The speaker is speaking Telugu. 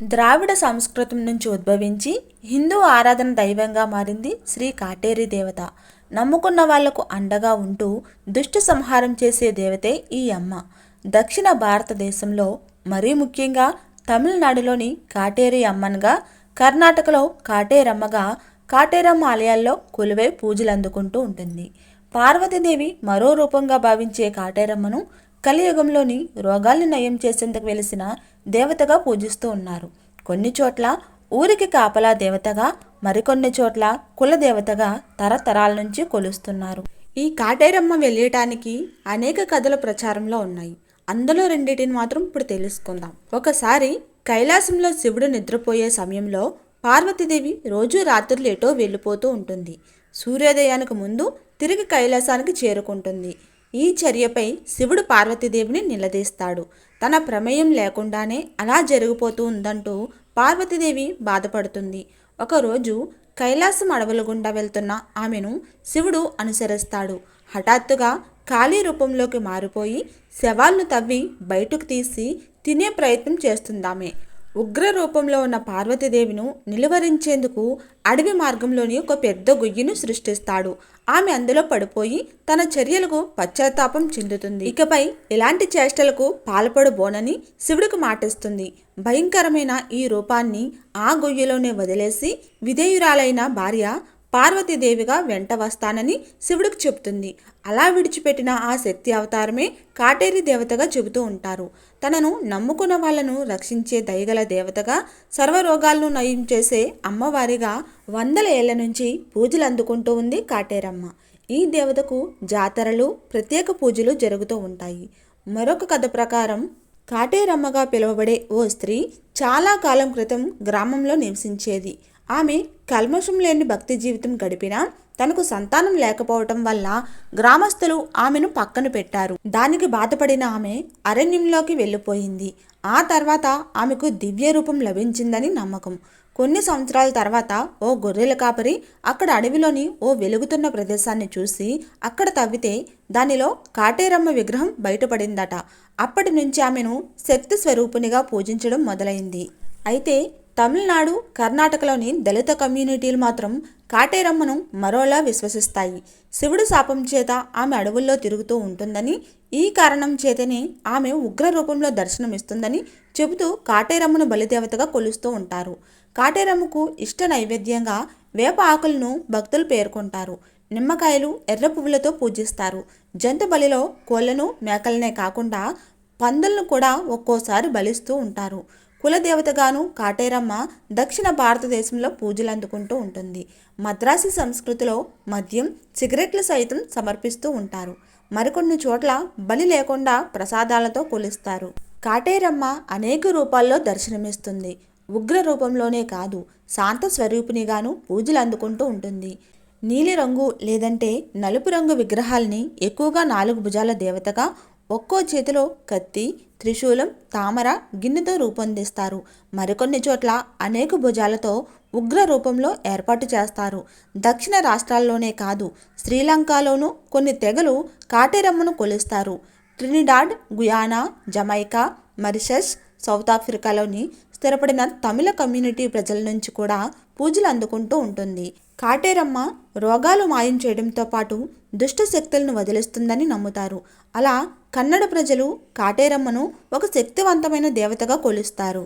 ద్రావిడ సంస్కృతం నుంచి ఉద్భవించి హిందూ ఆరాధన దైవంగా మారింది శ్రీ కాటేరి దేవత. నమ్ముకున్న వాళ్ళకు అండగా ఉంటూ దుష్ట సంహారం చేసే దేవతే ఈ అమ్మ. దక్షిణ భారతదేశంలో మరీ ముఖ్యంగా తమిళనాడులోని కాటేరి అమ్మన్గా కర్ణాటకలో కాటేరమ్మగా కాటేరమ్మ ఆలయాల్లో కొలువై పూజలు అందుకుంటూ ఉంటుంది. పార్వతీదేవి మరో రూపంగా భావించే కాటేరమ్మను కలియుగంలోని రోగాల్ని నయం చేసేందుకు వెలిసిన దేవతగా పూజిస్తూ ఉన్నారు. కొన్ని చోట్ల ఊరికి కాపలా దేవతగా మరికొన్ని చోట్ల కుల దేవతగా తరతరాల నుంచి కొలుస్తున్నారు. ఈ కాటేరమ్మ వెళ్ళటానికి అనేక కథలు ప్రచారంలో ఉన్నాయి. అందులో రెండింటిని మాత్రం ఇప్పుడు తెలుసుకుందాం. ఒకసారి కైలాసంలో శివుడు నిద్రపోయే సమయంలో పార్వతీదేవి రోజు రాత్రులు ఎటో వెళ్ళిపోతూ ఉంటుంది. సూర్యోదయానికి ముందు తిరిగి కైలాసానికి చేరుకుంటుంది. ఈ చర్యపై శివుడు పార్వతీదేవిని నిలదీస్తాడు. తన ప్రమేయం లేకుండానే అలా జరిగిపోతూ ఉందంటూ పార్వతీదేవి బాధపడుతుంది. ఒకరోజు కైలాసం అడవుల గుండా వెళ్తున్న ఆమెను శివుడు అనుసరిస్తాడు. హఠాత్తుగా ఖాళీ రూపంలోకి మారిపోయి శవాలను తవ్వి బయటకు తీసి తినే ప్రయత్నం చేస్తుందామె. ఉగ్ర రూపంలో ఉన్న పార్వతీదేవిను నిలువరించేందుకు అడవి మార్గంలోని ఒక పెద్ద గొయ్యిను సృష్టిస్తాడు. ఆమె అందులో పడిపోయి తన చర్యలకు పశ్చాత్తాపం చెందుతుంది. ఇకపై ఇలాంటి చేష్టలకు పాల్పడబోనని శివుడికి మాటిస్తుంది. భయంకరమైన ఈ రూపాన్ని ఆ గుయ్యలోనే వదిలేసి విధేయురాలైన భార్య పార్వతీదేవిగా వెంట వస్తానని శివుడికి చెబుతుంది. అలా విడిచిపెట్టిన ఆ శక్తి అవతారమే కాటేరి దేవతగా చెబుతూ ఉంటారు. తనను నమ్ముకున్న వాళ్ళను రక్షించే దయగల దేవతగా సర్వరోగాలను నయం చేసే అమ్మవారిగా వందల ఏళ్ళ నుంచి పూజలు అందుకుంటూ ఉంది కాటేరమ్మ. ఈ దేవతకు జాతరలు ప్రత్యేక పూజలు జరుగుతూ ఉంటాయి. మరొక కథ ప్రకారం కాటేరమ్మగా పిలువబడే ఓ స్త్రీ చాలా కాలం క్రితం గ్రామంలో నివసించేది. ఆమె కల్మషం లేని భక్తి జీవితం గడిపినా తనకు సంతానం లేకపోవటం వల్ల గ్రామస్తులు ఆమెను పక్కన పెట్టారు. దానికి బాధపడిన ఆమె అరణ్యంలోకి వెళ్ళిపోయింది. ఆ తర్వాత ఆమెకు దివ్య రూపం లభించిందని నమ్మకం. కొన్ని సంవత్సరాల తర్వాత ఓ గొర్రెల కాపరి అక్కడ అడవిలోని ఓ వెలుగుతున్న ప్రదేశాన్ని చూసి అక్కడ తవ్వితే దానిలో కాటేరమ్మ విగ్రహం బయటపడిందట. అప్పటి నుంచి ఆమెను శక్తి స్వరూపునిగా పూజించడం మొదలైంది. అయితే తమిళనాడు కర్ణాటకలోని దళిత కమ్యూనిటీలు మాత్రం కాటేరమ్మను మరోలా విశ్వసిస్తాయి. శివుడు శాపం చేత ఆమె అడవుల్లో తిరుగుతూ ఉంటుందని ఈ కారణం చేతనే ఆమె ఉగ్ర రూపంలో దర్శనమిస్తుందని చెబుతూ కాటేరమ్మను బలిదేవతగా కొలుస్తూ ఉంటారు. కాటేరమ్మకు ఇష్ట నైవేద్యంగా వేప ఆకులను భక్తులు పేర్కొంటారు. నిమ్మకాయలు ఎర్ర పువ్వులతో పూజిస్తారు. జంతు బలిలో కోళ్ళను మేకలనే కాకుండా పందులను కూడా ఒక్కోసారి బలిస్తూ ఉంటారు. కులదేవతగాను కాటేరమ్మ దక్షిణ భారతదేశంలో పూజలు అందుకుంటూ ఉంటుంది. మద్రాసి సంస్కృతిలో మద్యం సిగరెట్లు సైతం సమర్పిస్తూ ఉంటారు. మరికొన్ని చోట్ల బలి లేకుండా ప్రసాదాలతో కొలుస్తారు. కాటేరమ్మ అనేక రూపాల్లో దర్శనమిస్తుంది. ఉగ్ర రూపంలోనే కాదు శాంత స్వరూపినిగాను పూజలు అందుకుంటూ ఉంటుంది. నీలిరంగు లేదంటే నలుపు రంగు విగ్రహాల్ని ఎక్కువగా నాలుగు భుజాల దేవతగా ఒక్కో చేతిలో కత్తి త్రిశూలం తామర గిన్నెతో రూపొందిస్తారు. మరికొన్ని చోట్ల అనేక భుజాలతో ఉగ్ర రూపంలో ఏర్పాటు చేస్తారు. దక్షిణ రాష్ట్రాల్లోనే కాదు శ్రీలంకలోనూ కొన్ని తెగలు కాటేరమ్మను కొలుస్తారు. Trinidad Guyana Jamaica Mauritius south ఆఫ్రికాలోని స్థిరపడిన తమిళ కమ్యూనిటీ ప్రజల నుంచి కూడా పూజలు అందుకుంటూ ఉంటుంది. కాటేరమ్మ రోగాలు మాయం చేయడంతో పాటు దుష్ట శక్తులను వదిలిస్తుందని నమ్ముతారు. అలా కన్నడ ప్రజలు కాటేరమ్మను ఒక శక్తివంతమైన దేవతగా కొలుస్తారు.